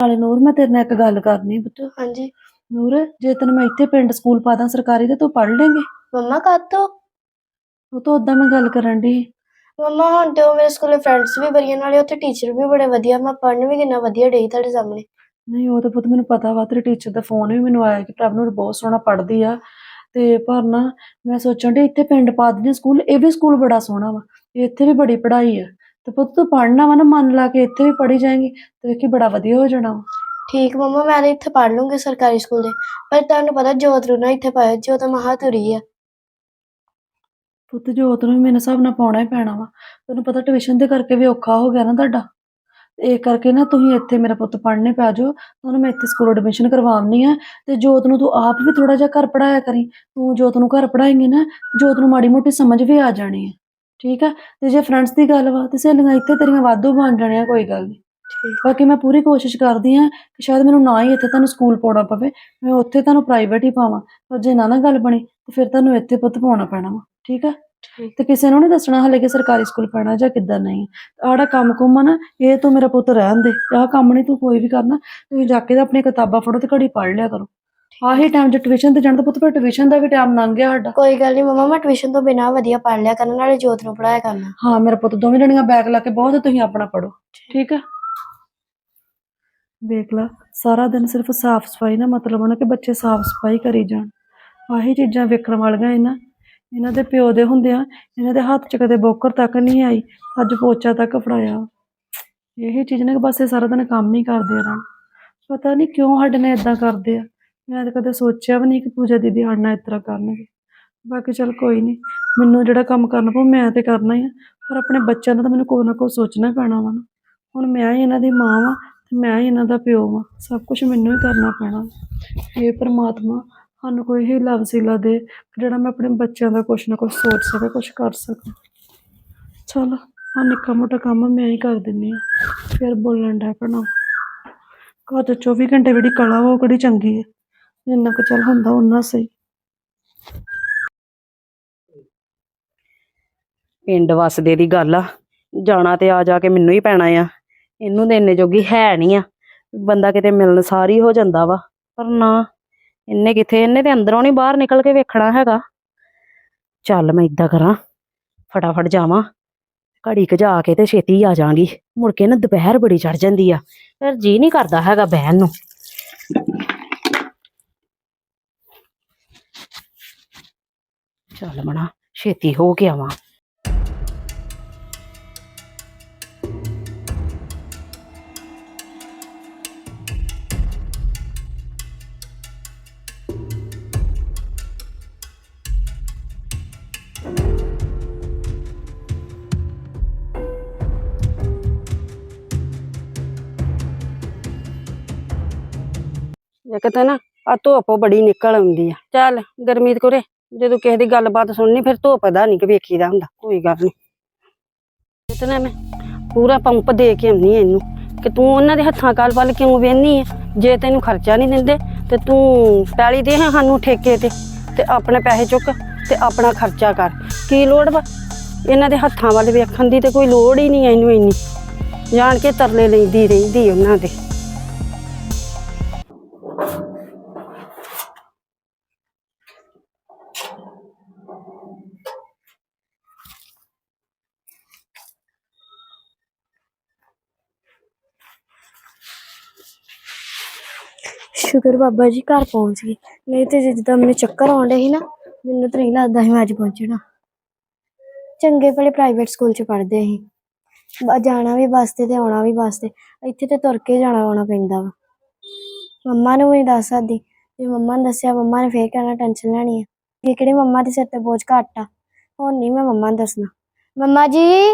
ਨਾਲੇ ਨੂਰ ਮੈਂ ਤੇਰੇ ਨਾਲ ਇੱਕ ਗੱਲ ਕਰਨੀ ਪੁੱਤ। ਹਾਂਜੀ। ਨੂਰ ਜੇ ਤੈਨੂੰ ਮੈਂ ਇੱਥੇ ਪਿੰਡ ਸਕੂਲ ਪਾਦਾ ਸਰਕਾਰੀ ਤੇ ਤੂੰ ਪੜ੍ਹ ਲੇਂਗੀ? ਮੰਮਾ ਕਾਤੋਂ ਉਹ ਤਾਂ ਉਦਾਂ ਮੈਂ ਗੱਲ ਕਰਨ ਦੀ ਮੰਮਾ ਹੁਣ ਤੇ ਉਹ ਮੇਰੇ ਸਕੂਲੇ ਫਰੈਂਡਸ ਵੀ ਬੜੀਆਂ ਨਾਲੇ ਉੱਥੇ ਟੀਚਰ ਵੀ ਬੜੇ ਵਧੀਆ। ਮੈਂ ਪੜ੍ਹਨ ਵੀ ਕਿੰਨਾ ਵਧੀਆ ਡਈ ਤੁਹਾਡੇ ਸਾਹਮਣੇ। ਨਹੀਂ ਉਹ ਤਾਂ ਪੁੱਤ ਮੈਨੂੰ ਪਤਾ ਵਾ ਤੇਰੇ ਟੀਚਰ ਦਾ ਫੋਨ ਵੀ ਮੈਨੂੰ ਆਇਆ ਕਿ ਪ੍ਰਭਨੂਰ ਬਹੁਤ ਸੋਹਣਾ ਪੜ੍ਹਦੀ ਆ। ਤੇ ਪਰ ਨਾ ਮੈਂ ਸੋਚਣ ਦੀ ਇੱਥੇ ਪਿੰਡ ਪਾ ਦਿੰਦੇ ਸਕੂਲ ਇਹ ਵੀ ਸਕੂਲ ਬੜਾ ਸੋਹਣਾ ਵਾ ਇੱਥੇ ਵੀ ਬੜੀ ਪੜ੍ਹਾਈ ਆ। ਤੇ ਪੁੱਤ ਤੂੰ ਪੜ੍ਹਨਾ ਵਾ ਨਾ ਮਨ ਲਾ ਕੇ ਇੱਥੇ ਵੀ ਪੜ੍ਹੀ ਜਾਏਂਗੀ ਤੇ ਵੇਖੀ ਬੜਾ ਵਧੀਆ ਹੋ ਜਾਣਾ ਵਾ। ਠੀਕ ਮੰਮਾ ਮੈਂ ਤਾਂ ਇੱਥੇ ਪੜ੍ਹ ਲੂੰਗੀ ਸਰਕਾਰੀ ਸਕੂਲ ਦੇ ਪਰ ਤੁਹਾਨੂੰ ਪਤਾ ਜੋਤ ਨੂੰ ਨਾ ਇੱਥੇ ਪਾਇਆ ਜੋਤ ਮਹਾਤੁਰੀ ਆ। ਪੁੱਤ ਜੋਤ ਨੂੰ ਵੀ ਮੇਰੇ ਹਿਸਾਬ ਨਾਲ ਪਾਉਣਾ ਹੀ ਪੈਣਾ ਵਾ। ਤੈਨੂੰ ਪਤਾ ਟਿਊਸ਼ਨ ਦੇ ਕਰਕੇ ਵੀ ਔਖਾ ਹੋ ਗਿਆ ਨਾ ਤੁਹਾਡਾ। ਇਹ ਕਰਕੇ ਨਾ ਤੁਸੀਂ ਇੱਥੇ ਮੇਰਾ ਪੁੱਤ ਪੜ੍ਹਨੇ ਪੈ ਜਾਓ। ਤੁਹਾਨੂੰ ਮੈਂ ਇੱਥੇ ਸਕੂਲ ਐਡਮਿਸ਼ਨ ਕਰਵਾਉਣੀ ਆ ਤੇ ਜੋਤ ਨੂੰ ਤੂੰ ਆਪ ਵੀ ਥੋੜਾ ਜਿਹਾ ਘਰ ਪੜਾਇਆ ਕਰੀ। ਤੂੰ ਜੋਤ ਨੂੰ ਘਰ ਪੜਾਏਂਗੀ ਨਾ ਜੋਤ ਨੂੰ ਮਾੜੀ ਮੋਟੀ ਸਮਝ ਵੀ ਆ ਜਾਣੀ ਹੈ ਠੀਕ ਆ? ਤੇ ਜੇ ਫਰੈਂਡਸ ਦੀ ਗੱਲ ਵਾ ਤੇ ਸਹੇਲੀਆਂ ਇੱਥੇ ਤੇਰੀਆਂ ਵਾਧੂ ਬਣ ਜਾਣੀਆਂ ਕੋਈ ਗੱਲ ਨਹੀਂ ਬਾਕੀ ਮੈਂ ਪੂਰੀ ਕੋਸ਼ਿਸ਼ ਕਰਦੀ ਆ ਕਿ ਸ਼ਾਇਦ ਮੈਨੂੰ ਨਾ ਹੀ ਇੱਥੇ ਤੁਹਾਨੂੰ ਸਕੂਲ ਪਾਉਣਾ ਪਵੇ। ਮੈਂ ਉੱਥੇ ਤੁਹਾਨੂੰ ਪ੍ਰਾਈਵੇਟ ਹੀ ਪਾਵਾਂ। ਪਰ ਜੇ ਨਾ ਨਾ ਗੱਲ ਬਣੀ ਤੇ ਫਿਰ ਤੁਹਾਨੂੰ ਇੱਥੇ ਪੁੱਤ ਪਾਉਣਾ ਪੈਣਾ ਵਾ। ਠੀਕ ਆ? ਤੇ ਕਿਸੇ ਨੂੰ ਨਹੀਂ ਦੱਸਣਾ ਹਲੇ ਕਿ ਸਰਕਾਰੀ ਸਕੂਲ ਪੜਨਾ ਜਾਂ ਕਿੱਦਾਂ ਨਹੀਂ। ਆੜਾ ਕੰਮ ਕੁੰਮ ਨਾ ਇਹ ਤੂੰ ਮੇਰਾ ਪੁੱਤ ਰਹਿਣ ਦੇ। ਆਹ ਕੰਮ ਨਹੀਂ ਤੂੰ ਕੋਈ ਵੀ ਕਰਨਾ। ਤੁਸੀਂ ਜਾ ਕੇ ਤਾਂ ਆਪਣੀ ਕਿਤਾਬਾਂ ਫੜੋ ਤੇ ਘੜੀ ਪੜ੍ਹ ਲਿਆ ਕਰੋ। ਆਹੀ ਟਾਈਮ ਜੇ ਟਿਊਸ਼ਨ ਤੇ ਜਾਣ ਤਾਂ ਪੁੱਤ ਫਿਰ ਟਿਊਸ਼ਨ ਦਾ ਵੀ ਟਾਈਮ ਲੰਘ ਗਿਆ ਸਾਡਾ। ਕੋਈ ਗੱਲ ਨਹੀਂ ਮੰਮਾ ਮੈਂ ਟਿਊਸ਼ਨ ਤੋਂ ਬਿਨਾਂ ਵਧੀਆ ਪੜ੍ਹ ਲਿਆ ਕਰਨ ਨਾਲੇ ਜੋਤ ਨੂੰ ਪੜਾਇਆ ਕਰਨਾ। ਹਾਂ ਮੇਰਾ ਪੁੱਤ ਦੋਵੇਂ ਜਣੀਆਂ ਬੈਗ ਲਾ ਕੇ ਬਹੁਤ ਤੁਸੀਂ ਆਪਣਾ ਪੜੋ ਠੀਕ ਆ? ਵੇਖ ਲਾ ਸਾਰਾ ਦਿਨ ਸਿਰਫ ਸਾਫ਼ ਸਫ਼ਾਈ ਨਾ ਮਤਲਬ ਉਹਨਾਂ ਕਿ ਬੱਚੇ ਸਾਫ਼ ਸਫ਼ਾਈ ਕਰੀ ਜਾਣ। ਆਹੀ ਚੀਜ਼ਾਂ ਵੇਖਣ ਵਾਲੀਆਂ ਇਹਨਾਂ ਇਹਨਾਂ ਦੇ ਪਿਓ ਦੇ ਹੁੰਦਿਆਂ ਇਹਨਾਂ ਦੇ ਹੱਥ 'ਚ ਕਦੇ ਬੋਕਰ ਤੱਕ ਨਹੀਂ ਆਈ ਅੱਜ ਪੋਚਾ ਤੱਕ ਫੜਾਇਆ। ਇਹੀ ਚੀਜ਼ ਨੇ ਕਿ ਬਸ ਇਹ ਸਾਰਾ ਦਿਨ ਕੰਮ ਹੀ ਕਰਦੇ ਰਹਿਣ। ਪਤਾ ਨਹੀਂ ਕਿਉਂ ਸਾਡੇ ਨਾਲ ਇਦਾਂ ਕਰਦੇ ਆ। ਮੈਂ ਤਾਂ ਕਦੇ ਸੋਚਿਆ ਵੀ ਨਹੀਂ ਕਿ ਪੂਜਾ ਦੀਦੀ ਸਾਡੇ ਨਾਲ ਇਸ ਤਰ੍ਹਾਂ ਕਰਨਗੇ। ਬਾਕੀ ਚਲ ਕੋਈ ਨਹੀਂ, ਮੈਨੂੰ ਜਿਹੜਾ ਕੰਮ ਕਰਨਾ ਪਊ ਮੈਂ ਤੇ ਕਰਨਾ ਹੀ ਆ, ਪਰ ਆਪਣੇ ਬੱਚਿਆਂ ਦਾ ਤਾਂ ਮੈਨੂੰ ਕੋਈ ਨਾ ਕੋਈ ਸੋਚਣਾ ਪੈਣਾ ਵਾ ਨਾ। ਹੁਣ ਮੈਂ ਹੀ ਇਹਨਾਂ ਦੀ ਮਾਂ ਵਾਂ ਤੇ ਮੈਂ ਹੀ ਇਹਨਾਂ ਦਾ ਪਿਓ ਵਾਂ, ਸਭ ਕੁਝ ਮੈਨੂੰ ਹੀ ਕਰਨਾ ਪੈਣਾ ਇਹ ਪਰਮਾਤਮਾ ਸਾਨੂੰ ਕੋਈ ਹੀ ਵਸੀਲਾ ਦੇ ਜਿਹੜਾ ਮੈਂ ਆਪਣੇ ਬੱਚਿਆਂ ਦਾ ਕੁਛ ਨਾ ਕੁਛ ਸੋਚ ਸਕਾਂ, ਕੁਛ ਕਰ ਸਕਾਂ। ਚਲ ਆ ਨਿੱਕਾ ਮੋਟਾ ਕੰਮ ਮੈਂ ਹੀ ਕਰ ਦਿੰਨੀ ਆ, ਫਿਰ ਬੋਲਣ ਦਾ ਪੈਣਾ ਘਰ 'ਚ 24 ਘੰਟੇ ਜਿਹੜੀ ਕਲਾ ਵਾ ਉਹ ਕਿਹੜੀ ਚੰਗੀ ਹੈ ਜਿੰਨਾ ਕੁ ਚੱਲ ਹੁੰਦਾ ਉਹਨਾਂ ਸਹੀ। ਪਿੰਡ ਵਸਦੇ ਦੀ ਗੱਲ ਆ, ਜਾਣਾ ਤੇ ਆ ਜਾ ਕੇ ਮੈਨੂੰ ਹੀ ਪੈਣਾ ਆ। ਇਹਨੂੰ ਤੇ ਇੰਨੇ ਜੋਗੀ ਹੈ ਨਹੀਂ ਆ, ਬੰਦਾ ਕਿਤੇ ਮਿਲਣ ਸਾਰੀ ਹੋ ਜਾਂਦਾ ਵਾ, ਪਰ ਨਾ ਇਹਨੇ ਕਿਥੇ, ਇਹਨੇ ਤੇ ਅੰਦਰੋਂ ਨਹੀਂ ਬਾਹਰ ਨਿਕਲ ਕੇ ਵੇਖਣਾ ਹੈਗਾ। ਚੱਲ ਮੈਂ ਇਦਾਂ ਕਰਾਂ, ਫਟਾਫਟ ਜਾਵਾਂ, ਘੜੀ ਕੁ ਜਾ ਕੇ ਤੇ ਛੇਤੀ ਆ ਜਾਾਂਗੀ, ਮੁੜ ਕੇ ਨਾ ਦੁਪਹਿਰ ਬੜੀ ਚੜ ਜਾਂਦੀ ਆ, ਫਿਰ ਜੀ ਨਹੀਂ ਕਰਦਾ ਹੈਗਾ ਬਹਿਣ ਨੂੰ। ਚੱਲ ਮਣਾ, ਛੇਤੀ ਹੋ ਕੇ ਆਵਾਂ। ਇੱਕ ਤਾਂ ਨਾ ਆ ਧੁੱਪ ਬੜੀ ਨਿਕਲ ਆਉਂਦੀ ਆ। ਚੱਲ, ਗਰਮੀਤ ਕੋਰੇ। ਜਦੋਂ ਕਿਸੇ ਦੀ ਗੱਲਬਾਤ ਸੁਣਨੀ, ਫਿਰ ਧੁੱਪ ਪਤਾ ਨਹੀਂ ਕਿ ਵੇਖੀਦਾ ਹੁੰਦਾ, ਕੋਈ ਗੱਲ ਨਹੀਂ ਇਤਨਾ ਮੈਂ ਪੂਰਾ ਪੰਪ ਦੇ ਕੇ ਆਉਣੀ ਇਹਨੂੰ, ਕਿ ਤੂੰ ਉਹਨਾਂ ਦੇ ਹੱਥਾਂ ਕਾਲ ਵੱਲ ਕਿਉਂ ਵੇਹਨੀ ਆ? ਜੇ ਤੈਨੂੰ ਖਰਚਾ ਨਹੀਂ ਦਿੰਦੇ, ਤੇ ਤੂੰ ਪੈਲੀ ਦੇ ਹਾਂ ਸਾਨੂੰ ਠੇਕੇ ਤੇ ਤੇ ਆਪਣੇ ਪੈਸੇ ਚੁੱਕ ਤੇ ਆਪਣਾ ਖਰਚਾ ਕਰ। ਕੀ ਲੋੜ ਵਾ? ਇਹਨਾਂ ਦੇ ਹੱਥਾਂ ਵੱਲ ਵੇਖਣ ਦੀ ਤੇ ਕੋਈ ਲੋੜ ਹੀ ਨਹੀਂ ਇਹਨੂੰ ਇੰਨੀ। ਜਾਣ ਕੇ ਤਰਲੇ ਲੈਂਦੀ ਰਹਿੰਦੀ ਉਹਨਾਂ ਦੇ। ਸ਼ੁਕਰ ਬਾਬਾ ਜੀ, ਘਰ ਪਹੁੰਚ ਗਈ ਨਹੀਂ ਤੇ ਜਿੱਦਾਂ ਮੈਨੂੰ ਚੱਕਰ ਆਉਂਦੇ ਸੀ ਨਾ, ਮੈਨੂੰ ਤਾਂ ਨਹੀਂ ਲੱਗਦਾ ਸੀ ਮੈਂ ਅੱਜ ਪਹੁੰਚਣਾ। ਚੰਗੇ ਭਲੇ ਪ੍ਰਾਈਵੇਟ ਸਕੂਲ ਚ ਪੜ੍ਹਦੇ ਸੀ। ਬ- ਜਾਣਾ ਵੀ ਬੱਸ ਤੇ ਤੇ ਆਉਣਾ ਵੀ ਬੱਸ ਤੇ। ਇੱਥੇ ਤੇ ਤੁਰ ਕੇ ਜਾਣਾ ਆਉਣਾ ਪੈਂਦਾ ਵਾ। ਮੰਮਾ ਨੂੰ ਵੀ ਨਹੀਂ ਦੱਸ ਸਕਦੀ। ਜੇ ਮੰਮਾ ਨੇ ਦੱਸਿਆ, ਮੰਮਾ ਨੇ ਫੇਰ ਕਹਿਣਾ ਟੈਨਸ਼ਨ ਲੈਣੀ ਆ। ਇਹ ਕਿਹੜੀ ਮੰਮਾ ਦੇ ਸਿਰ ਤੇ ਬੋਝ ਘੱਟ ਆ। ਹੁਣ ਨਹੀਂ ਮੈਂ ਮੰਮਾ ਨੂੰ ਦੱਸਣਾ। ਮੰਮਾ ਜੀ,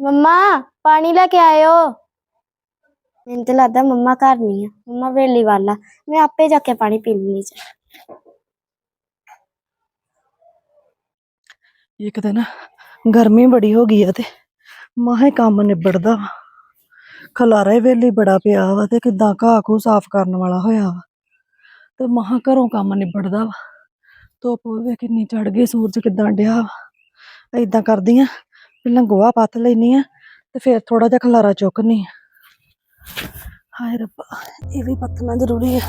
ਮੰਮਾ, ਪਾਣੀ ਲੈ ਕੇ ਆਇਓ। ਮੈਨੂੰ ਤਾਂ ਲੱਗਦਾ ਮੰਮਾ ਘਰ ਨਹੀਂ ਆ। ਮੰਮਾ ਵੇਲੀ ਵਾਲਾ ਮੈਂ ਆਪੇ ਜਾ ਕੇ ਪਾਣੀ ਪੀ ਲੈਣੀ ਚ ਇੱਕ ਦਿਨ ਗਰਮੀ ਬੜੀ ਹੋ ਗਈ ਆ ਤੇ ਮਾਹੇ ਕੰਮ ਨਿਬੜਦਾ ਵਾ। ਖਲਾਰਾ ਹੀ ਵੇਲੀ ਬੜਾ ਪਿਆ ਵਾ ਤੇ ਕਿਦਾਂ ਘਾਹ ਘੂ ਸਾਫ਼ ਕਰਨ ਵਾਲਾ ਹੋਇਆ ਵਾ। ਤੇ ਮਹਾ ਘਰੋਂ ਕੰਮ ਨਿਬੜਦਾ ਵਾ। ਧੁੱਪ ਵੇ ਕਿੰਨੀ ਚੜ ਗਈ, ਸੂਰਜ ਕਿਦਾਂ ਡਿਆ ਵਾ। ਏਦਾਂ ਕਰਦੀ ਆ। ਪਹਿਲਾਂ ਗੋਹਾ ਪੱਥ ਲੈਣੀ ਆ ਤੇ ਫਿਰ ਥੋੜਾ ਜਿਹਾ ਖਲਾਰਾ ਚੁੱਕਨੀ ਆ। ਹਾਏ ਰੱਬਾ, ਇਹ ਵੀ ਪੱਥਣਾ ਜ਼ਰੂਰੀ ਹੈ।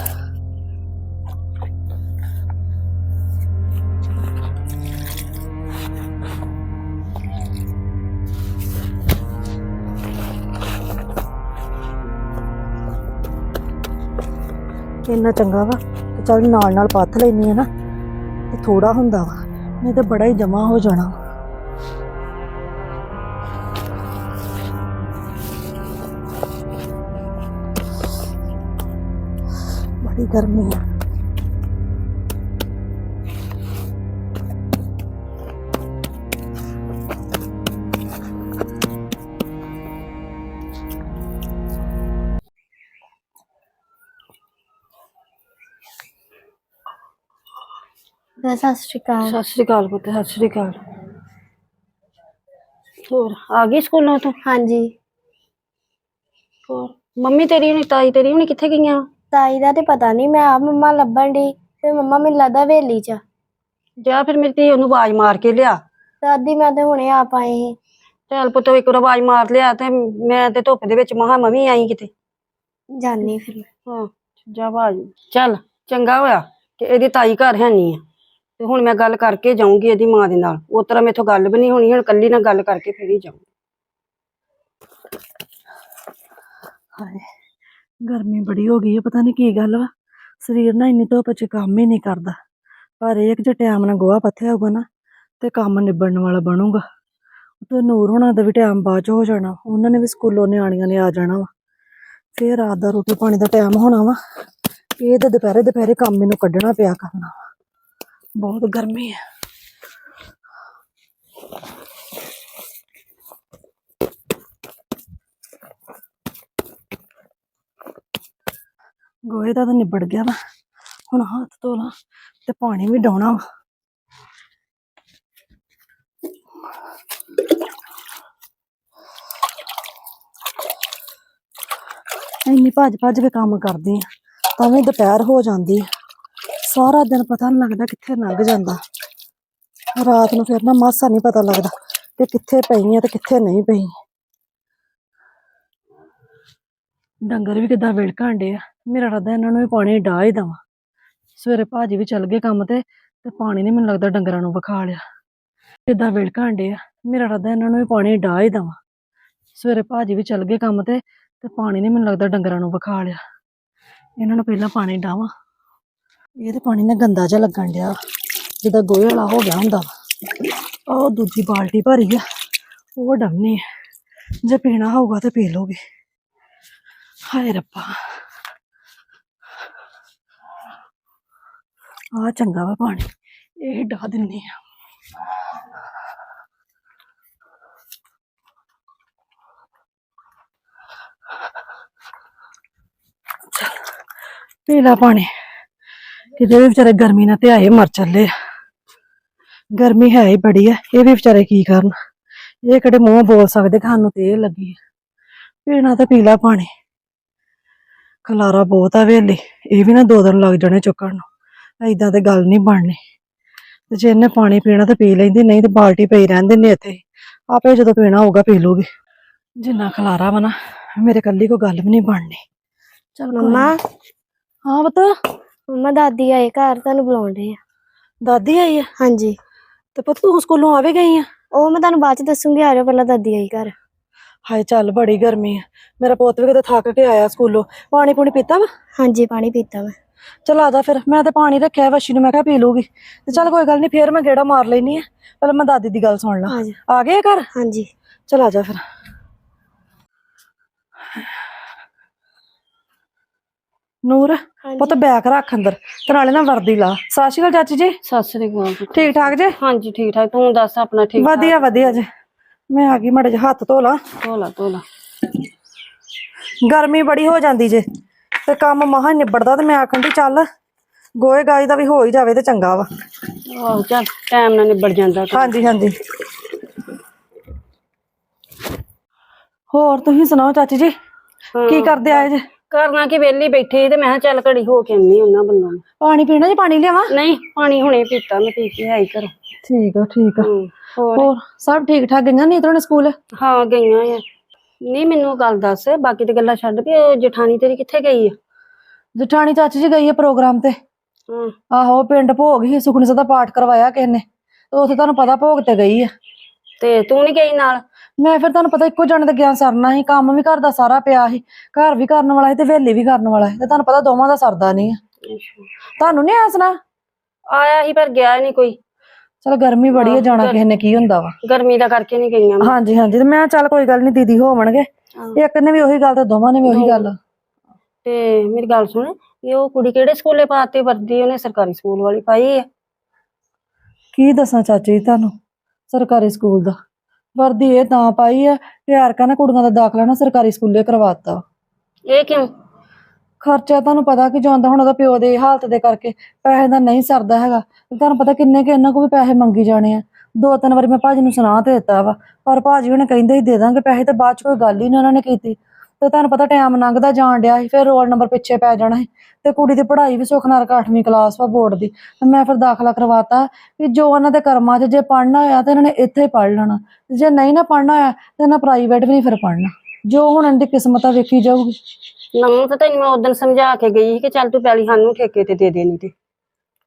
ਇੰਨਾ ਚੰਗਾ ਵਾ ਕਿ ਚੱਲ ਨਾਲ ਨਾਲ ਪੱਥ ਲੈਣੀ ਹੈ ਨਾ, ਤੇ ਥੋੜਾ ਹੁੰਦਾ ਵਾ, ਨਹੀਂ ਤੇ ਬੜਾ ਹੀ ਜਮਾ ਹੋ ਜਾਣਾ। ਵਾ। ਬੜੀ ਗਰਮੀ ਹੈ ਦਾ ਸਤਿ ਸ਼੍ਰੀ ਅਕਾਲ ਸਤਿ ਸ਼੍ਰੀ ਅਕਾਲ ਪੁੱਤ ਸਤਿ ਸ਼੍ਰੀ ਅਕਾਲ ਹੋਰ ਆ ਗਈ ਸਕੂਲੋਂ ਤੂੰ ਹਾਂਜੀ ਹੋਰ ਮੰਮੀ ਤੇਰੀ ਹੁਣੀ ਤਾਈ ਤੇਰੀ ਹੁਣੀ ਕਿੱਥੇ ਗਈਆਂ ਤਾਈ ਦਾ ਤੇ ਪਤਾ ਨਹੀਂ ਮੈਂ ਆ ਮੰਮਾ ਲੱਭਣ ਦੀ ਤੇ ਮੰਮਾ ਮੈਨੂੰ ਲੱਗਦਾ ਵੇਲੀ ਚ ਆ। ਜਾ ਫਿਰ ਮੇਰੀ ਧੀ ਉਹਨੂੰ ਆਵਾਜ਼ ਮਾਰ ਕੇ ਲਿਆ। ਦਾਦੀ ਮੈਂ ਤੇ ਹੁਣੇ ਆ ਪਾਏ ਸੀ। ਚੱਲ ਪੁੱਤ ਇੱਕ ਵਾਰ ਆਵਾਜ਼ ਮਾਰ ਲਿਆ ਤੇ ਮੈਂ ਤੇ ਧੁੱਪ ਦੇ ਵਿੱਚ ਮਹਾ ਮਵੀ ਆਈ ਕਿਤੇ। ਜਾਨੀ ਫਿਰ ਮੈਂ। ਹਾਂ ਜਾ ਆਵਾਜ਼ ਚੱਲ ਚੰਗਾ ਹੋਇਆ ਕਿ ਇਹਦੀ ਤਾਈ ਘਰ ਹੈ ਨਹੀਂ ਆ। ਤੇ ਹੁਣ ਮੈਂ ਗੱਲ ਕਰਕੇ ਜਾਊਂਗੀ ਇਹਦੀ ਮਾਂ ਦੇ ਨਾਲ। ਉਸ ਤਰ੍ਹਾਂ ਮੇਥੋਂ ਗੱਲ ਵੀ ਨਹੀਂ ਹੋਣੀ ਹੁਣ ਕੱਲੀ ਨਾਲ ਗੱਲ ਕਰਕੇ ਫਿਰ ਹੀ ਜਾਊਂ ਹਾਏ। ਗਰਮੀ ਬੜੀ ਹੋ ਗਈ ਹੈ ਪਤਾ ਨਹੀਂ ਕੀ ਗੱਲ ਵਾ। ਸਰੀਰ ਨਾ ਇੰਨੀ ਧੁੱਪ 'ਚ ਕੰਮ ਹੀ ਨਹੀਂ ਕਰਦਾ। ਪਰ ਇਹ ਕਿ ਜੇ ਟਾਈਮ ਨਾਲ ਗੋਹਾ ਪੱਥਿਆ ਹੋਊਗਾ ਨਾ, ਤੇ ਕੰਮ ਨਿਬੜਨ ਵਾਲਾ ਬਣੂਗਾ। ਤੇ ਨੂਰ ਹੋਣਾ ਦਾ ਵੀ ਟਾਈਮ ਬਾਅਦ 'ਚ ਹੋ ਜਾਣਾ, ਉਹਨਾਂ ਨੇ ਵੀ ਸਕੂਲੋਂ ਨਿਆਣੀਆਂ ਨੇ ਆ ਜਾਣਾ ਵਾ। ਫੇਰ ਰਾਤ ਦਾ ਰੋਟੀ ਪਾਣੀ ਦਾ ਟਾਈਮ ਹੋਣਾ ਵਾ। ਇਹ ਤਾਂ ਦੁਪਹਿਰੇ ਦੁਪਹਿਰੇ ਕੰਮ ਮੈਨੂੰ ਕੱਢਣਾ ਪਿਆ ਕਰਨਾ ਵਾ। ਬਹੁਤ ਗਰਮੀ ਹੈ ਗੋਹੇ ਦਾ ਤਾਂ ਨਿਬੜ ਗਿਆ ਵਾ। ਹੁਣ ਹੱਥ ਧੋ ਲਾਂ ਤੇ ਪਾਣੀ ਵੀ ਡਾਉਣਾ ਵਾ। ਇੰਨੀ ਭੱਜ ਭੱਜ ਕੇ ਕੰਮ ਕਰਦੀ ਆ ਤਾਂ ਵੀ ਦੁਪਹਿਰ ਹੋ ਜਾਂਦੀ ਆ। ਸਾਰਾ ਦਿਨ ਪਤਾ ਨਹੀਂ ਲੱਗਦਾ ਕਿੱਥੇ ਲੰਘ ਜਾਂਦਾ। ਰਾਤ ਨੂੰ ਫਿਰ ਨਾ ਮਾਸਾ ਨਹੀਂ ਪਤਾ ਲੱਗਦਾ ਕਿ ਕਿੱਥੇ ਪਈ ਆ ਤੇ ਕਿੱਥੇ ਨਹੀਂ ਪਈ। ਡੰਗਰ ਵੀ ਕਿੱਦਾਂ ਵਿਲਕਣ ਡੇ ਆ। ਮੇਰਾ ਰੱਦਾ ਇਹਨਾਂ ਨੂੰ ਵੀ ਪਾਣੀ ਡਾਹ ਹੀ ਦਵਾਂ। ਸਵੇਰੇ ਭਾਜੀ ਵੀ ਚੱਲ ਗਏ ਕੰਮ ਤੇ ਤੇ ਪਾਣੀ ਨਹੀਂ ਮੈਨੂੰ ਲੱਗਦਾ ਡੰਗਰਾਂ ਨੂੰ ਵਿਖਾ ਲਿਆ। ਕਿੱਦਾਂ ਵਿਲਕਣ ਡੇ ਆ। ਮੇਰਾ ਰੱਦਾ ਇਹਨਾਂ ਨੂੰ ਵੀ ਪਾਣੀ ਡਾਹ ਹੀ ਦਵਾਂ। ਸਵੇਰੇ ਭਾਜੀ ਵੀ ਚੱਲ ਗਏ ਕੰਮ ਤੇ ਤੇ ਪਾਣੀ ਨਹੀਂ ਮੈਨੂੰ ਲੱਗਦਾ ਡੰਗਰਾਂ ਨੂੰ ਵਿਖਾ ਲਿਆ। ਇਹਨਾਂ ਨੂੰ ਪਹਿਲਾਂ ਪਾਣੀ ਡਾਵਾਂ। ਇਹ ਤੇ ਪਾਣੀ ਨਾ ਗੰਦਾ ਜਿਹਾ ਲੱਗਣ ਡਿਆ। ਜਿੱਦਾਂ ਗੋਹੇ ਵਾਲਾ ਹੋ ਗਿਆ ਹੁੰਦਾ ਵਾ। ਉਹ ਦੂਜੀ ਬਾਲਟੀ ਭਰੀ ਆ। ਉਹ ਡੰਨੀ ਜੇ ਪੀਣਾ ਹੋਊਗਾ ਤੇ ਪੀ ਲੋਗੇ ਹਾਏ ਰੱਬਾ। ਆ ਚੰਗਾ ਵਾ ਪਾਣੀ ਇਹ ਡਾ ਦਿੰਨੇ ਆ। ਚੱਲ, ਪੀ ਪਾਣੀ। ਕਿਤੇ ਵੀ ਵਿਚਾਰੇ ਗਰਮੀ ਨਾਲ ਤੇ ਆਏ ਮਰ ਚੱਲੇ ਆ। ਗਰਮੀ ਹੈ ਹੀ ਬੜੀ ਆ ਇਹ ਵੀ ਵਿਚਾਰੇ ਕੀ ਕਰਨ। ਇਹ ਕਿਹੜੇ ਮੂੰਹ ਬੋਲ ਸਕਦੇ ਕਿ ਸਾਨੂੰ ਤੇ ਇਹ ਲੱਗੀ ਪੀਣਾ ਤਾਂ ਪੀਲਾ ਪਾਣੀ। ਖਲਾਰਾ ਬਹੁਤ ਆ ਵੇਲੇ ਇਹ ਵੀ ਨਾ ਦੋ ਦਿਨ ਲੱਗ ਜਾਣੇ ਚੁੱਕਣ ਨੂੰ ਏਦਾਂ ਤੇ ਗੱਲ ਨਹੀਂ ਬਣਨੀ। ਤੇ ਜੇ ਇਹਨੇ ਪਾਣੀ ਪੀਣਾ ਤਾਂ ਪੀ ਲੈਂਦੀ ਨਹੀਂ ਤੇ ਬਾਲਟੀ ਪਈ ਰਹਿਣ ਦਿੰਦੇ ਇੱਥੇ ਆਪੇ ਜਦੋਂ ਪੀਣਾ ਹੋਊਗਾ ਪੀ ਲੂਗੀ। ਜਿੰਨਾ ਖਲਾਰਾ ਵਾ ਨਾ ਮੇਰੇ ਕੱਲੀ ਕੋ ਗੱਲ ਵੀ ਨਹੀਂ ਬਣਨੀ। ਚਲ ਮੰਮਾ? ਹਾਂ ਬਤਾ ਮੰਮਾ ਦਾਦੀ ਆਏ ਘਰ ਤੁਹਾਨੂੰ ਬੁਲਾਉਂਦੇ ਆ। ਦਾਦੀ ਆਈ ਆ? ਹਾਂਜੀ। ਤੇ ਪੁੱਤ ਤੂੰ ਸਕੂਲੋਂ ਆਵੇ ਗਈ ਆ? ਉਹ ਮੈਂ ਤੁਹਾਨੂੰ ਬਾਅਦ ਚ ਦੱਸੂਗੀ ਆ ਜਾਓ ਪਹਿਲਾਂ ਦਾਦੀ ਆਈ ਘਰ। ਹਾਏ ਚੱਲ ਬੜੀ ਗਰਮੀ ਆ। ਮੇਰਾ ਪੁੱਤ ਵੀ ਕਿਤੇ ਥੱਕ ਕੇ ਆਇਆ ਸਕੂਲੋਂ। ਪਾਣੀ ਪੂਣੀ ਪੀਤਾ ਵਾ? ਹਾਂਜੀ ਪਾਣੀ ਪੀਤਾ ਮੈਂ ਚਲ ਆ ਜਾ ਫਿਰ। ਮੈਂ ਤੇ ਪਾਣੀ ਰੱਖਿਆ ਵਸ਼ੀ ਨੂੰ ਮੈਂ ਕਿਹਾ ਪੀ ਲੂਗੀ ਤੇ ਚੱਲ ਕੋਈ ਗੱਲ ਨਹੀਂ ਫੇਰ ਮੈਂ ਗੇੜਾ ਮਾਰ ਲੈਣੀ ਆ। ਪਹਿਲਾਂ ਮੈਂ ਦਾਦੀ ਦੀ ਗੱਲ ਸੁਣ ਲਾਂ। ਆ ਗਏ ਘਰ? ਹਾਂਜੀ। ਚਲ ਆ ਜਾ ਫਿਰ। ਨੂਰ ਪੁੱਤ ਬੈਗ ਰੱਖ ਅੰਦਰ। ਤੇ ਨਾਲੇ ਨਾ ਵਰਦੀ ਲਾ। ਸਤਿ ਸ਼੍ਰੀ ਅਕਾਲ ਚਾਚੀ ਜੀ। ਸਤਿ ਸ਼੍ਰੀ ਅਕਾਲ। ਠੀਕ ਠਾਕ ਜੇ? ਹਾਂਜੀ ਠੀਕ ਠਾਕ। ਤੂੰ ਦੱਸ ਆਪਣਾ ਠਾਕ? ਵਧੀਆ ਵਧੀਆ ਜੇ। ਮੈਂ ਆ ਗਈ ਮੜੇ ਹੱਥ ਧੋ ਲਾਂ। ਧੋਲਾ ਧੋਲਾ ਗਰਮੀ ਬੜੀ ਹੋ ਜਾਂਦੀ ਜੇ ਤੇ ਕੰਮ ਮਹਾ ਨਿਬੜਦਾ ਤੇ ਮੈਂ ਆਖਣ ਦੀ ਚੱਲ ਗੋਏ ਗਾਈ ਦਾ ਵੀ ਹੋ ਹੀ ਜਾਵੇ ਤੇ ਚੰਗਾ ਵਾ। ਆਹੋ ਚੱਲ ਟਾਈਮ ਨਾਲ ਨਿਬੜ ਜਾਂਦਾ ਕੰਮ। ਹਾਂਜੀ ਹਾਂਜੀ। ਹੋਰ ਤੁਸੀਂ ਸੁਣਾਓ ਚਾਚੀ ਜੀ? ਕੀ ਹਾਂ। ਕਰਦੇ ਆਏ ਜੇ? ਕਰਨਾ ਕਿ ਵਿਹਲੀ ਬੈਠੀ ਤੇ ਮੈਂ ਕਿਹਾ ਚੱਲ ਘੜੀ ਹੋ ਕੇ ਆਉਣੀ ਉਹਨਾਂ ਬੰਨਾਂ ਨੂੰ। ਪਾਣੀ ਪੀਣਾ ਜੀ ਪਾਣੀ ਲਿਆਵਾਂ? ਨਹੀਂ ਪਾਣੀ ਹੁਣੇ ਪੀਤਾ ਮੈਂ ਪੀ ਕੇ ਆਈ ਘਰੋਂ। ਠੀਕ ਆ ਠੀਕ ਆ। ਹੋਰ? ਹੋਰ ਸਭ ਠੀਕ ਠਾਕ ਗਈਆਂ ਨਹੀਂ ਤਾਂ ਸਕੂਲ? ਹਾਂ ਗਈਆਂ ਆ। ਨਹੀਂ ਮੈਨੂੰ ਗੱਲ ਦੱਸ ਬਾਕੀ ਤੇ ਗੱਲਾਂ ਛੱਡ ਵੀ ਉਹ ਜਠਾਣੀ ਤੇਰੀ ਕਿੱਥੇ ਗਈ ਆ? ਜਠਾਣੀ ਚਾਚੀ ਜੀ ਗਈ ਹੈ ਪ੍ਰੋਗਰਾਮ ਤੇ। ਹਾਂ। ਆਹੋ ਪਿੰਡ ਭੋਗ ਹੀ ਸੁਖਨੀ ਸਾਹਿਬ ਦਾ ਪਾਠ ਕਰਵਾਇਆ ਕਿਸੇ ਨੇ। ਤੇ ਉੱਥੇ ਤੁਹਾਨੂੰ ਪਤਾ ਭੋਗ ਤੇ ਗਈ ਆ। ਤੇ ਤੂੰ ਨਹੀਂ ਗਈ ਨਾਲ? ਮੈਂ ਫਿਰ ਤੁਹਾਨੂੰ ਪਤਾ ਇੱਕੋ ਜਣੇ ਦਾ ਗਿਆਨ ਸਰਨਾ ਸੀ ਕੰਮ ਵੀ ਘਰ ਦਾ ਸਾਰਾ ਪਿਆ ਸੀ ਘਰ ਵੀ ਕਰਨ ਵਾਲਾ ਸੀ ਤੇ ਵੇਲੀ ਵੀ ਕਰਨ ਵਾਲਾ ਸੀ ਤੇ ਤੁਹਾਨੂੰ ਪਤਾ ਦੋਵਾਂ ਦਾ ਸਰਦਾ ਨਹੀਂ ਆ। ਤੁਹਾਨੂੰ ਨਹੀਂ ਆਸਣਾ ਆਇਆ ਹੀ ਪਰ ਗਿਆ ਨਹੀਂ ਕੋਈ। ਚਲ ਗਰਮੀ ਬੜੀ ਹੈ ਜਾਣਾ ਕਿਸੇ ਨੇ ਕੀ ਹੁੰਦਾ ਵਾ। ਗਰਮੀ ਦਾ ਕਰਕੇ ਨਹੀਂ ਗਈਆਂ ਮੈਂ। ਹਾਂਜੀ ਹਾਂਜੀ ਤੇ ਮੈਂ ਚੱਲ ਕੋਈ ਗੱਲ ਨਹੀਂ ਦੀਦੀ ਹੋਵਣਗੇ। ਹਾਂ। ਇੱਕ ਨੇ ਵੀ ਉਹੀ ਗੱਲ ਤੇ ਦੋਵਾਂ ਨੇ ਵੀ ਉਹੀ ਗੱਲ। ਤੇ ਮੇਰੀ ਗੱਲ ਸੁਣ ਇਹ ਉਹ ਕੁੜੀ ਕਿਹੜੇ ਸਕੂਲੇ ਪਾਤੀ ਵਰਦੀ ਉਹਨੇ ਸਰਕਾਰੀ ਸਕੂਲ ਵਾਲੀ ਪਾਈ ਆ? ਕੀ ਦੱਸਾਂ ਚਾਚੀ ਜੀ ਤੁਹਾਨੂੰ ਸਰਕਾਰੀ ਸਕੂਲ ਦਾ। ਵਰਦੀ ਇਹ ਤਾਂ ਪਾਈ ਆ ਕਿ ਹਰਕਾ ਨਾ ਕੁੜੀਆਂ ਦਾ ਦਾਖਲਾ ਨਾ ਸਰਕਾਰੀ ਸਕੂਲੇ ਕਰਵਾਤਾ। ਇਹ ਕਿਉਂ? ਖਰਚਾ ਤੁਹਾਨੂੰ ਪਤਾ ਕਿ ਜਾਂਦਾ ਹੁਣ ਉਹਦਾ ਪਿਓ ਦੇ ਹਾਲਤ ਦੇ ਕਰਕੇ, ਪੈਸੇ ਦਾ ਨਹੀਂ ਸਰਦਾ ਹੈਗਾ। ਤੁਹਾਨੂੰ ਪਤਾ ਕਿੰਨੇ ਕਿ ਇਹਨਾਂ ਕੋ ਵੀ ਪੈਸੇ ਮੰਗੀ ਜਾਣੇ ਆ। ਦੋ ਤਿੰਨ ਵਾਰੀ ਮੈਂ ਭਾਜੀ ਨੂੰ ਸੁਣਾ ਤੇ ਦਿੱਤਾ ਵਾ, ਪਰ ਭਾਜੀ ਉਹਨੇ ਕਹਿੰਦੇ ਸੀ ਦੇ ਦਾਂਗੇ ਪੈਸੇ ਤੇ ਬਾਅਦ ਚ ਕੋਈ ਗੱਲ ਹੀ ਨਹੀਂ ਉਹਨਾਂ ਨੇ ਕੀਤੀ। ਤੇ ਤੁਹਾਨੂੰ ਪਤਾ ਟਾਈਮ ਲੰਘਦਾ ਜਾਣ ਡਿਆ ਸੀ, ਫਿਰ ਰੋਲ ਨੰਬਰ ਪਿੱਛੇ ਪੈ ਜਾਣਾ ਸੀ। ਤੇ ਕੁੜੀ ਦੀ ਪੜ੍ਹਾਈ ਵੀ ਸੁੱਖ ਨਾਲ 8ਵੀਂ ਕਲਾਸ ਵਾ ਬੋਰਡ ਦੀ। ਤੇ ਮੈਂ ਫਿਰ ਦਾਖਲਾ ਕਰਵਾਤਾ ਕਿ ਜੋ ਉਹਨਾਂ ਦੇ ਕਰਮਾਂ 'ਚ ਜੇ ਪੜ੍ਹਨਾ ਹੋਇਆ ਤੇ ਇਹਨਾਂ ਨੇ ਇੱਥੇ ਹੀ ਪੜ੍ਹ ਲੈਣਾ। ਜੇ ਨਹੀਂ ਨਾ ਪੜ੍ਹਨਾ ਹੋਇਆ ਤੇ ਇਹਨਾਂ ਪ੍ਰਾਈਵੇਟ ਵੀ ਨਹੀਂ ਫਿਰ ਪੜ੍ਹਨਾ। ਜੋ ਹੁਣ ਇਹਨਾਂ ਦੀ ਕਿਸਮਤ ਆ ਵੇਖੀ ਜਾਊਗੀ। ਨਮੂ ਤਾਂ ਤੈਨੂੰ ਮੈਂ ਉਦੋਂ ਸਮਝਾ ਕੇ ਗਈ ਸੀ ਕਿ ਚੱਲ ਤੂੰ ਪੈਲੀ ਸਾਨੂੰ ਠੇਕੇ ਤੇ ਦੇ ਦੇਣੀ ਤੇ।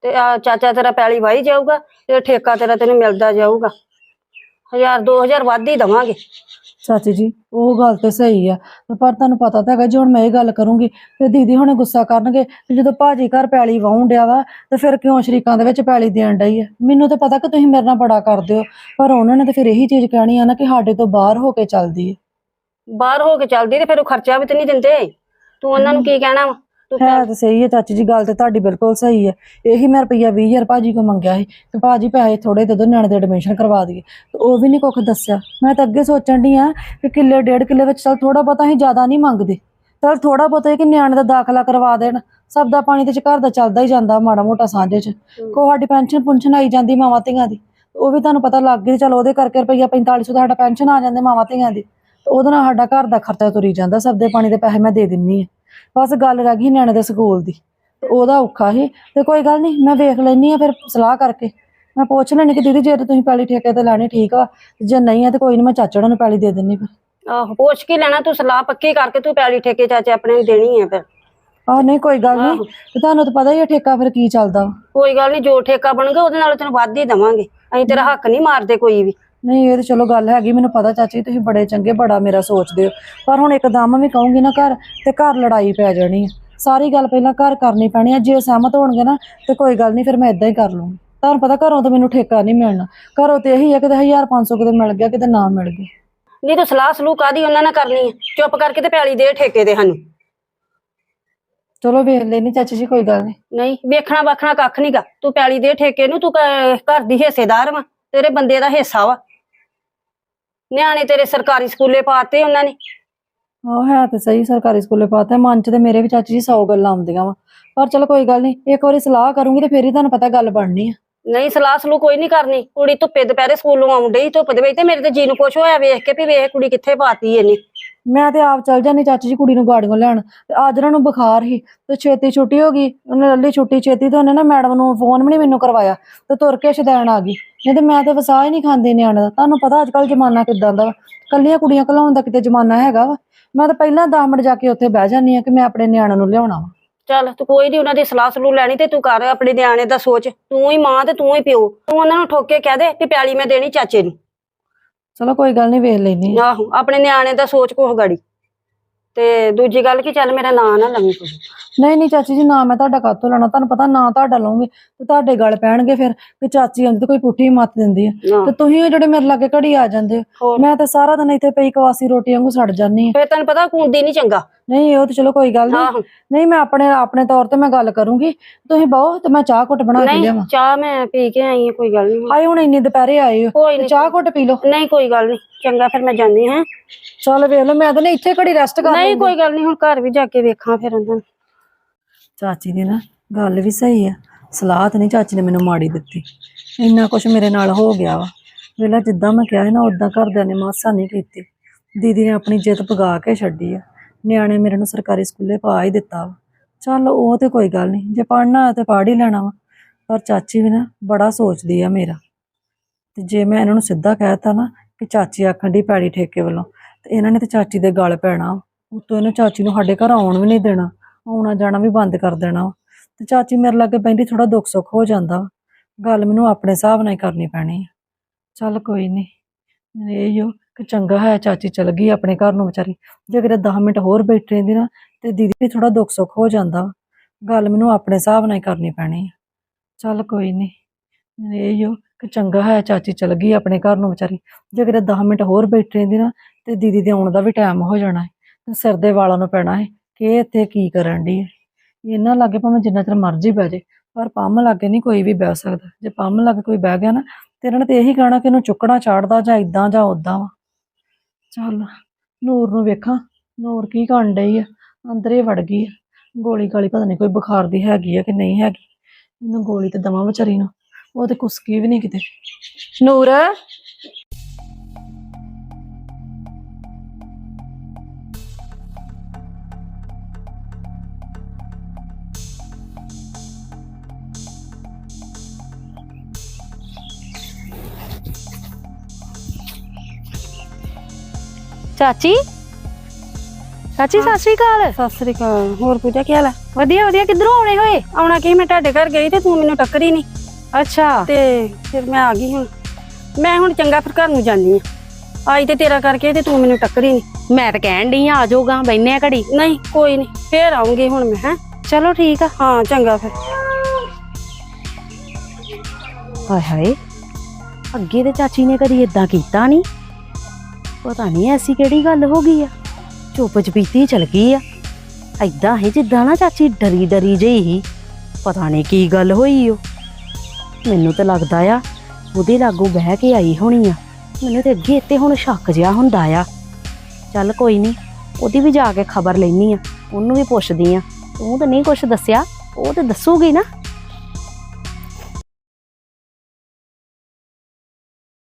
ਤੇ ਆ ਚਾਚਾ ਤੇਰਾ ਪੈਲੀ ਵਾਹੀ ਜਾਊਗਾ ਤੇ ਠੇਕਾ ਤੇਰਾ ਤੈਨੂੰ ਮਿਲਦਾ ਜਾਊਗਾ। ਹਜ਼ਾਰ ਦੋ ਹਜ਼ਾਰ ਵੱਧ ਹੀ ਦਵਾਂਗੇ। ਚਾਚੀ ਜੀ ਉਹ ਗੱਲ ਤੇ ਸਹੀ ਆ। ਪਰ ਤੁਹਾਨੂੰ ਪਤਾ ਤਾਂ ਹੈਗਾ ਜੇ ਹੁਣ ਮੈਂ ਇਹ ਗੱਲ ਕਰੂੰਗੀ ਤੇ ਦੀਦੀ ਹੁਣੇ ਗੁੱਸਾ ਕਰਨਗੇ ਤੇ ਜਦੋਂ ਭਾਜੀ ਘਰ ਪੈਲੀ ਵਾਹੁਣ ਡਿਆ ਵਾ ਤੇ ਫਿਰ ਕਿਉਂ ਸ਼ਰੀਕਾਂ ਦੇ ਵਿੱਚ ਪੈਲੀ ਦੇਣ ਡਈ ਆ? ਮੈਨੂੰ ਤਾਂ ਪਤਾ ਕਿ ਤੁਸੀਂ ਮੇਰੇ ਨਾਲ ਬੜਾ ਕਰਦੇ ਹੋ ਪਰ ਉਹਨਾਂ ਨੇ ਤਾਂ ਫਿਰ ਇਹੀ ਚੀਜ਼ ਕਹਿਣੀ ਆ ਨਾ ਕਿ ਸਾਡੇ ਤੋਂ ਬਾਹਰ ਹੋ ਕੇ ਚੱਲਦੀ ਹੈ ਬਾਹਰ ਹੋ ਕੇ ਚੱਲਦੀ ਤੇ ਫਿਰ ਉਹ ਖਰਚਾ ਵੀ ਤੇ ਨਹੀਂ ਦਿੰਦੇ। ਤੂੰ ਉਹਨਾਂ ਨੂੰ ਕੀ ਕਹਿਣਾ ਵਾ? ਤੂੰ ਹੈ ਤਾਂ ਸਹੀ ਹੈ ਚਾਚੀ ਜੀ ਗੱਲ ਤੇ ਤੁਹਾਡੀ ਬਿਲਕੁਲ ਸਹੀ ਹੈ। ਇਹੀ ਮੈਂ ਰੁਪਈਆ 20000 ਭਾਜੀ ਕੋ ਮੰਗਿਆ ਸੀ ਕਿ ਭਾਜੀ ਪੈਸੇ ਥੋੜੇ ਦੇ ਦਿਓ ਨਿਆਣੇ ਦੇ ਐਡਮਿਸ਼ਨ ਕਰਵਾ ਦਈਏ। ਤੇ ਉਹ ਵੀ ਨਹੀਂ ਕੁੱਖ ਦੱਸਿਆ। ਮੈਂ ਤਾਂ ਅੱਗੇ ਸੋਚਣ ਦੀ ਆ ਕਿ ਕਿੱਲੇ ਡੇਢ ਕਿੱਲੇ ਵਿੱਚ ਚਲ ਥੋੜਾ ਬਹੁਤਾ ਅਸੀਂ ਜ਼ਿਆਦਾ ਨਹੀਂ ਮੰਗਦੇ। ਚਲ ਥੋੜਾ ਬਹੁਤਾ ਇਹ ਕਿ ਨਿਆਣੇ ਦਾ ਦਾਖਲਾ ਕਰਵਾ ਦੇਣ। ਸਭ ਦਾ ਪਾਣੀ ਤੇ ਚ ਘਰ ਦਾ ਚੱਲਦਾ ਹੀ ਜਾਂਦਾ ਮਾੜਾ ਮੋਟਾ ਸਾਂਝੇ ਚ। ਕੋ ਸਾਡੀ ਪੈਨਸ਼ਨ ਪੁੰਸ਼ਨ ਆਈ ਜਾਂਦੀ ਮਾਵਾਂ ਧੀਆਂ ਦੀ। ਉਹ ਵੀ ਤੁਹਾਨੂੰ ਪਤਾ ਲੱਗ ਗਈ ਚਲ ਉਹਦੇ ਕਰਕੇ ਰੁਪਈਆ 4500 ਦਾ ਸਾਡਾ ਪੈਨਸ਼ਨ ਆ ਜਾਂਦੇ ਮਾਵਾਂ ਧੀਆਂ ਦੀ। ਤੇ ਉਹਦੇ ਨਾਲ ਸਾਡਾ ਘਰ ਦਾ ਖਰਚਾ ਤੁਰੀ ਜਾਂਦਾ ਸਭ ਦੇ ਪਾਣੀ ਦੇ ਪੈਸੇ ਮੈਂ ਦੇ ਦਿੰਨੀ ਆ। ਬਸ ਗੱਲ ਰਹਿ ਗਈ ਨਿਆਣੇ ਦੇ ਸਕੂਲ ਦੀ ਤੇ ਉਹਦਾ ਔਖਾ ਸੀ। ਤੇ ਕੋਈ ਗੱਲ ਨਹੀਂ ਮੈਂ ਵੇਖ ਲੈਣੀ ਆ ਫਿਰ ਸਲਾਹ ਕਰਕੇ। ਮੈਂ ਪੁੱਛ ਲੈਣੀ ਕਿ ਦੀਦੀ ਜੇ ਤਾਂ ਤੁਸੀਂ ਪੈਲੀ ਠੇਕੇ ਤੇ ਲੈਣੀ ਠੀਕ ਆ ਜੇ ਨਹੀਂ ਆ ਤੇ ਕੋਈ ਨਹੀਂ ਮੈਂ ਚਾਚੜਾ ਨੂੰ ਪੈਲੀ ਦੇ ਦਿੰਨੀ ਫਿਰ। ਆਹੋ ਪੁੱਛ ਕੇ ਲੈਣਾ ਤੂੰ ਸਲਾਹ ਪੱਕੀ ਕਰਕੇ ਤੂੰ ਪੈਲੀ ਠੇਕੇ ਚਾਚੇ ਆਪਣੇ ਨੂੰ ਦੇਣੀ ਹੈ ਫਿਰ। ਆਹ ਨਹੀਂ ਕੋਈ ਗੱਲ ਨਹੀਂ। ਤੇ ਤੁਹਾਨੂੰ ਤਾਂ ਪਤਾ ਹੀ ਆ ਠੇਕਾ ਫਿਰ ਕੀ ਚੱਲਦਾ। ਵਾ। ਕੋਈ ਗੱਲ ਨਹੀਂ ਜੋ ਠੇਕਾ ਬਣੂਗਾ ਉਹਦੇ ਨਾਲ ਤੈਨੂੰ ਵੱਧ ਹੀ ਦਵਾਂਗੇ। ਅਸੀਂ ਤੇਰਾ ਹੱਕ ਨਹੀਂ ਮਾਰਦੇ ਕੋਈ ਵੀ। ਨਹੀਂ ਇਹ ਤੇ ਚਲੋ ਗੱਲ ਹੈਗੀ ਮੈਨੂੰ ਪਤਾ ਚਾਚੀ ਤੁਸੀਂ ਬੜੇ ਚੰਗੇ ਬੜਾ ਮੇਰਾ ਸੋਚਦੇ ਹੋ। ਪਰ ਹੁਣ ਇੱਕਦਮ ਵੀ ਕਹੂੰਗੀ ਨਾ ਘਰ ਤੇ ਘਰ ਲੜਾਈ ਪੈ ਜਾਣੀ ਆ। ਸਾਰੀ ਗੱਲ ਪਹਿਲਾਂ ਘਰ ਕਰਨੀ ਪੈਣੀ ਆ ਜੇ ਸਹਿਮਤ ਹੋਣਗੇ ਨਾ ਤੇ ਕੋਈ ਗੱਲ ਨਹੀਂ ਫਿਰ ਮੈਂ ਇਦਾਂ ਹੀ ਕਰ ਲੂੰਗੀ। ਤੁਹਾਨੂੰ ਪਤਾ ਘਰੋਂ ਤਾਂ ਮੈਨੂੰ ਠੇਕਾ ਨਹੀਂ ਮਿਲਣਾ। ਘਰੋਂ ਤੇ ਇਹੀ ਆ ਕਿਤੇ 1500 ਕਿਤੇ ਮਿਲ ਗਿਆ ਕਿਤੇ ਨਾ ਮਿਲ ਗਿਆ। ਨਹੀਂ ਤੂੰ ਸਲਾਹ ਸਲੂਹ ਕਾਦੀ ਉਹਨਾਂ ਨਾਲ ਕਰਨੀ ਹੈ ਚੁੱਪ ਕਰਕੇ ਤੇ ਪੈਲੀ ਦੇ ਠੇਕੇ ਦੇ ਸਾਨੂੰ। ਚਲੋ ਵੇਖ ਲੈਣੀ ਚਾਚੀ ਜੀ ਕੋਈ ਗੱਲ ਨਹੀਂ। ਨਹੀਂ ਵੇਖਣਾ ਵਾਖਣਾ ਕੱਖ ਨਹੀਂਗਾ ਤੂੰ ਪੈਲੀ ਦੇ ਠੇਕੇ ਨੂੰ ਤੂੰ ਕ- ਘਰ ਦੀ ਹਿੱਸੇਦਾਰ ਵਾ। ਤੇਰੇ ਬੰਦੇ ਦਾ ਹਿੱਸਾ ਵਾ। ਨਿਆਣੇ ਤੇਰੇ ਸਰਕਾਰੀ ਸਕੂਲੇ ਪਾਤੇ ਉਹਨਾਂ ਨੇ। ਆਹ ਹੈ ਤੇ ਸਹੀ ਸਰਕਾਰੀ ਸਕੂਲੇ ਪਾਤਾ। ਮਨ ਚ ਤੇ ਮੇਰੇ ਵੀ ਚਾਚੀ ਜੀ 100 ਗੱਲਾਂ ਆਉਂਦੀਆਂ ਵਾ। ਪਰ ਚਲੋ ਕੋਈ ਗੱਲ ਨਹੀਂ ਇੱਕ ਵਾਰੀ ਸਲਾਹ ਕਰੂੰਗੀ ਤੇ ਫੇਰ ਹੀ ਤੁਹਾਨੂੰ ਪਤਾ ਗੱਲ ਬਣਨੀ ਆ। ਨਹੀਂ ਸਲਾਹ ਸਲੂਹ ਕੋਈ ਨਹੀਂ ਕਰਨੀ। ਕੁੜੀ ਧੁੱਪੇ ਦੁਪਹਿਰੇ ਸਕੂਲੋਂ ਆਉਂਦੀ ਧੁੱਪ ਦੇ ਵਿੱਚ ਤੇ ਮੇਰੇ ਤੇ ਜੀ ਨੂੰ ਕੁਛ ਹੋਇਆ ਵੇਖ ਕੇ ਵੀ ਵੇਖ ਕੁੜੀ ਕਿੱਥੇ ਪਾਤੀ ਇਹਨੇ ਮੈਂ ਤੇ ਆਪ ਚਲ ਜਾਂਦੀ ਚਾਚੀ ਜੀ ਕੁੜੀ ਨੂੰ ਗਾੜੀਆਂ ਲੈਣ। ਤੇ ਅੱਜ ਉਹਨਾਂ ਨੂੰ ਬੁਖਾਰ ਸੀ, ਤੇ ਛੇਤੀ ਛੁੱਟੀ ਹੋ ਗਈ। ਉਹਨੇ ਲੱਲੀ ਛੁੱਟੀ ਛੇਤੀ ਤੇ ਉਹਨੇ ਨਾ ਮੈਡਮ ਨੂੰ ਫੋਨ ਵੀ ਨਹੀਂ ਮੈਨੂੰ ਕਰਵਾਇਆ। ਤੇ ਤੁਰ ਕੇ ਛਦੈਣ ਆ ਗਈ। ਨਹੀਂ ਤੇ ਮੈਂ ਤੇ ਵਸਾ ਹੀ ਨਹੀਂ ਖਾਂਦੇ ਨਿਆਣੇ ਦਾ। ਤੁਹਾਨੂੰ ਪਤਾ ਅੱਜ ਕੱਲ ਜ਼ਮਾਨਾ ਕਿਦਾਂ ਦਾ ਵਾ। ਕੱਲੀਆਂ ਕੁੜੀਆਂ ਘਲਾਉਣ ਦਾ ਕਿਤੇ ਜ਼ਮਾਨਾ ਹੈਗਾ ਵਾ। ਮੈਂ ਤਾਂ ਪਹਿਲਾਂ 10 ਮਿੰਟ ਜਾ ਕੇ ਉੱਥੇ ਬਹਿ ਜਾਂਦੀ ਆ ਕਿ ਮੈਂ ਆਪਣੇ ਨਿਆਣਿਆਂ ਨੂੰ ਲਿਆਉਣਾ ਵਾ। ਚੱਲ ਤੂੰ ਕੋਈ ਨਹੀਂ ਉਹਨਾਂ ਦੀ ਸਲਾਹ ਸਲੂਹ ਲੈਣੀ ਤੇ ਤੂੰ ਕਰ ਆਪਣੇ ਨਿਆਣੇ ਦਾ ਸੋਚ। ਤੂੰ ਹੀ ਮਾਂ ਤੇ ਤੂੰ ਹੀ ਪਿਓ। ਤੂੰ ਉਹਨਾਂ ਨੂੰ ਠੋਕੇ ਕਹਿ ਦੇ ਕਿ ਪੈਲੀ ਮੈਂ ਦੇਣੀ ਚਾਚੇ ਨੂੰ। ਚਲੋ ਕੋਈ ਗੱਲ ਨਹੀਂ ਵੇਖ ਲੈਣੀ ਆਹੋ, ਆਪਣੇ ਨਿਆਣੇ ਦਾ ਸੋਚ ਕੋਹ ਗਾੜੀ। ਤੇ ਦੂਜੀ ਗੱਲ ਕਿ, ਚੱਲ ਮੇਰਾ ਨਾਂ ਨਾ ਲਵੀ ਤੂੰ। ਨਹੀਂ ਨਹੀਂ ਚਾਚੀ ਜੀ ਨਾ ਮੈਂ ਤੁਹਾਡਾ ਕਾਤੋਂ ਲੈਣਾ ਤੁਹਾਨੂੰ ਪਤਾ ਨਾ ਤੁਹਾਡਾ ਲਵਾਂਗੇ ਤੇ ਤੁਹਾਡੇ ਗਲ ਪੈਣਗੇ ਫਿਰ ਕਿ ਚਾਚੀ ਆਉਂਦੀ ਤੇ ਕੋਈ ਪੁੱਠੀ ਮੱਤ ਦਿੰਦੀ ਆ। ਆਹ, ਤੇ ਤੁਸੀਂ ਉਹ ਜਿਹੜੇ ਮੇਰੇ ਲਾਗੇ ਘੜੀ ਆ ਜਾਂਦੇ ਹੋ ਹੋਰ? ਮੈਂ ਤਾਂ ਸਾਰਾ ਦਿਨ ਇੱਥੇ ਪਈ ਕਵਾਸੀ ਰੋਟੀ ਵਾਂਗੂ ਸੜ ਜਾਂਦੀ ਆ। ਫੇਰ ਤੈਨੂੰ ਪਤਾ ਕੁੰਦੀ ਨਹੀਂ ਚੰਗਾ। ਨਹੀਂ ਉਹ ਤੇ ਚਲੋ ਕੋਈ ਗੱਲ ਨਹੀਂ ਆਹੋ। ਨਹੀਂ ਮੈਂ ਆਪਣੇ ਆਪਣੇ ਤੌਰ ਤੇ ਮੈਂ ਗੱਲ ਕਰੂੰਗੀ। ਤੁਸੀਂ ਬਹੁ ਤੇ ਮੈਂ ਚਾਹ ਘੁੱਟ ਬਣਾ ਕੇ ਨਹੀਂ ਲਿਆਵਾਂ। ਚਾਹ ਮੈਂ ਪੀ ਕੇ ਆਈ ਹਾਂ ਕੋਈ ਗੱਲ ਨਹੀਂ ਆਏ ਹੁਣ ਇੰਨੀ ਦੁਪਹਿਰੇ ਆਏ ਹੋ। ਕੋਈ ਤੇ ਨਹੀਂ ਚਾਹ ਘੁੱਟ ਪੀ ਲਓ। ਨਹੀਂ ਕੋਈ ਗੱਲ ਨਹੀਂ ਚੰਗਾ ਫਿਰ ਮੈਂ ਜਾਂਦੀ ਹਾਂ। ਚੱਲ ਵੇਖ ਲਓ ਮੈਂ ਤਾਂ ਨਹੀਂ ਇੱਥੇ ਘੜੀ ਰੈਸਟ ਕਰ ਨਹੀਂ। ਕੋਈ ਗੱਲ ਨਹੀਂ ਹੁਣ ਘਰ ਵੀ ਜਾ ਕੇ ਵੇਖਾਂ ਫਿਰ ਉਹਨਾਂ ਨੂੰ ਚਾਚੀ ਦੀ ਨਾ ਗੱਲ ਵੀ ਸਹੀ ਆ। ਸਲਾਹ ਤਾਂ ਨਹੀਂ ਚਾਚੀ ਨੇ ਮੈਨੂੰ ਮਾੜੀ ਦਿੱਤੀ। ਇੰਨਾ ਕੁਝ ਮੇਰੇ ਨਾਲ ਹੋ ਗਿਆ ਵਾ। ਵੇਲਾ ਜਿੱਦਾਂ ਮੈਂ ਕਿਹਾ ਸੀ ਨਾ ਉਦਾਂ ਘਰਦਿਆਂ ਨੇ ਮਾਸਾ ਨਹੀਂ ਕੀਤੀ। ਦੀਦੀ ਨੇ ਆਪਣੀ ਜਿੱਦ ਪਗਾ ਕੇ ਛੱਡੀ ਆ। ਨਿਆਣੇ ਮੇਰੇ ਨੂੰ ਸਰਕਾਰੀ ਸਕੂਲੇ ਪਾ ਹੀ ਦਿੱਤਾ ਵਾ। ਚੱਲ ਉਹ ਤੇ ਕੋਈ ਗੱਲ ਨਹੀਂ, ਜੇ ਪੜ੍ਹਨਾ ਹੈ ਤੇ ਪੜ੍ਹ ਹੀ ਲੈਣਾ ਵਾ। ਪਰ ਚਾਚੀ ਵੀ ਨਾ ਬੜਾ ਸੋਚਦੀ ਆ ਮੇਰਾ। ਤੇ ਜੇ ਮੈਂ ਇਹਨਾਂ ਨੂੰ ਸਿੱਧਾ ਕਹਿਤਾ ਨਾ ਕਿ ਚਾਚੀ ਆਖਣ ਦੀ ਪੈੜੀ ਠੇਕੇ ਵੱਲੋਂ, ਤੇ ਇਹਨਾਂ ਨੇ ਤੇ ਚਾਚੀ ਦੇ ਗਲ ਪੈਣਾ ਉਤੋਂ ਇਹਨੇ ਚਾਚੀ ਨੂੰ ਸਾਡੇ ਘਰ ਆਉਣ ਵੀ ਨਹੀਂ ਦੇਣਾ। ਆਉਣਾ ਜਾਣਾ ਵੀ ਬੰਦ ਕਰ ਦੇਣਾ ਤੇ ਚਾਚੀ ਮੇਰੇ ਲਾਗੇ ਬੈਠੀ ਥੋੜਾ ਦੁੱਖ ਸੁੱਖ ਹੋ ਜਾਂਦਾ ਗੱਲ ਮੈਨੂੰ ਆਪਣੇ ਹਿਸਾਬ ਨਾਲ ਹੀ ਕਰਨੀ ਪੈਣੀ ਆ। ਚੱਲ ਕੋਈ ਨਹੀਂ ਇਹ ਹੀ ਕਿ ਚੰਗਾ ਹੈ ਚਾਚੀ ਚਲ ਗਈ ਆਪਣੇ ਘਰ ਨੂੰ ਵਿਚਾਰੀ। ਜੇ ਕਿਤੇ 10 ਮਿੰਟ ਹੋਰ ਬੈਠੀ ਰਹਿੰਦੀ ਨਾ, ਤੇ ਦੀਦੀ ਵੀ ਥੋੜਾ ਦੁੱਖ ਸੁੱਖ ਹੋ ਜਾਂਦਾ ਗੱਲ ਮੈਨੂੰ ਆਪਣੇ ਹਿਸਾਬ ਨਾਲ ਹੀ ਕਰਨੀ ਪੈਣੀ ਆ। ਚੱਲ ਕੋਈ ਨਹੀਂ ਇਹ ਹੀ ਕਿ ਚੰਗਾ ਹੈ ਚਾਚੀ ਚਲ ਗਈ ਆਪਣੇ ਘਰ ਨੂੰ ਵਿਚਾਰੀ। ਜੇ ਕਿਤੇ 10 ਮਿੰਟ ਹੋਰ ਬੈਠੀ ਰਹਿੰਦੀ ਨਾ, ਤੇ ਦੀਦੀ ਦੇ ਆਉਣ ਦਾ ਵੀ ਟਾਈਮ ਹੋ ਜਾਣਾ ਹੈ ਤੇ ਸਿਰ ਦੇ ਵਾਲਾਂ ਨੂੰ ਪੈਣਾ ਹੈ ਕਿ ਇਹ ਇੱਥੇ ਕੀ ਕਰਨ ਦੀ ਇਹਨਾਂ ਲਾਗੇ ਭਾਵੇਂ ਜਿੰਨਾ ਚਿਰ ਮਰਜ਼ੀ ਬਹਿ ਜੇ, ਪਰ ਪੰਮ ਲਾਗੇ ਨਹੀਂ ਕੋਈ ਵੀ ਬਹਿ ਸਕਦਾ। ਜੇ ਪੰਮ ਲਾਗੇ ਕੋਈ ਬਹਿ ਗਿਆ ਨਾ ਤੇ ਇਹਨਾਂ ਨੇ ਤੇ ਇਹੀ ਕਹਿਣਾ ਕਿ ਇਹਨੂੰ ਚੁੱਕਣਾ ਚਾੜਦਾ ਜਾਂ ਇਦਾਂ ਜਾਂ ਉਦਾਂ ਵਾ। ਚੱਲ, ਨੂਰ ਨੂੰ ਵੇਖਾਂ, ਨੂਰ ਕੀ ਕਰਨ ਡਈ ਆ? ਅੰਦਰ ਹੀ ਵੜ ਗਈ ਆ। ਗੋਲੀ ਗਾਲੀ ਪਤਾ ਨਹੀਂ ਕੋਈ ਬੁਖਾਰ ਦੀ ਹੈਗੀ ਆ ਕਿ ਨਹੀਂ ਹੈਗੀ। ਇਹਨੂੰ ਗੋਲੀ ਤੇ ਦਵਾਂ ਵਿਚਾਰੀ ਨੂੰ। ਉਹ ਤੇ ਕੁਸਕੀ ਵੀ ਨਹੀਂ ਕਿਤੇ। ਨੂਰ ਚਾਚੀ? ਚਾਚੀ ਸਤਿ ਸ਼੍ਰੀ ਅਕਾਲ। ਸਤਿ ਸ੍ਰੀ ਅਕਾਲ। ਹੋਰ ਪੂਜਾ ਕੀ ਹਾਲ ਹੈ? ਵਧੀਆ ਵਧੀਆ। ਕਿੱਧਰੋਂ ਆਉਣੇ ਹੋਏ? ਆਉਣਾ ਕੀ? ਮੈਂ ਤੁਹਾਡੇ ਘਰ ਗਈ ਤੇ ਤੂੰ ਮੈਨੂੰ ਟੱਕਰੀ ਨਹੀਂ ਅੱਛਾ। ਤੇ ਫਿਰ ਮੈਂ ਆ ਗਈ ਹੁਣ। ਮੈਂ ਹੁਣ ਚੰਗਾ ਫਿਰ ਘਰ ਨੂੰ ਜਾਂਦੀ ਆ ਅੱਜ ਤੇ ਤੇਰਾ ਕਰਕੇ ਤੇ ਤੂੰ ਮੈਨੂੰ ਟੱਕਰੀ ਨਹੀਂ ਮੈਂ ਤਾਂ ਕਹਿਣ ਡਈ ਆ ਜਾਊਗਾ ਬੈਨੇ ਆ ਘੜੀ। ਨਹੀਂ ਕੋਈ ਨਹੀਂ ਫੇਰ ਆਉਂਗੀ ਹੁਣ ਮੈਂ ਹੈ। ਚਲੋ ਠੀਕ ਆ। ਹਾਂ ਚੰਗਾ ਫਿਰ। ਹਾਏ ਹਾਏ। ਅੱਗੇ ਤੇ ਚਾਚੀ ਨੇ ਕਦੀ ਇਦਾਂ ਕੀਤਾ ਨਹੀਂ ਪਤਾ ਨਹੀਂ ਐਸੀ ਕਿਹੜੀ ਗੱਲ ਹੋ ਗਈ ਆ। ਚੁੱਪ ਚਪੀਤੀ ਚਲ ਗਈ ਆ। ਐਦਾਂ ਹੀ ਜਿੱਦਾਂ ਨਾ ਚਾਚੀ ਡਰੀ ਡਰੀ ਜਿਹੀ ਸੀ। ਪਤਾ ਨਹੀਂ ਕੀ ਗੱਲ ਹੋਈ ਓ। ਮੈਨੂੰ ਤਾਂ ਲੱਗਦਾ ਆ, ਉਹਦੇ ਲਾਗੂ ਬਹਿ ਕੇ ਆਈ ਹੋਣੀ ਆ। ਮੈਨੂੰ ਤੇ ਅੱਗੇ ਤੇ ਹੁਣ ਸ਼ੱਕ ਜਿਹਾ ਹੁੰਦਾ ਆ। ਚੱਲ ਕੋਈ ਨਹੀਂ, ਉਹਦੀ ਵੀ ਜਾ ਕੇ ਖਬਰ ਲੈਣੀ ਆ। ਉਹਨੂੰ ਵੀ ਪੁੱਛਦੀ ਆ। ਤੂੰ ਤਾਂ ਨਹੀਂ ਕੁਛ ਦੱਸਿਆ, ਉਹ ਤਾਂ ਦੱਸੂਗੀ ਨਾ।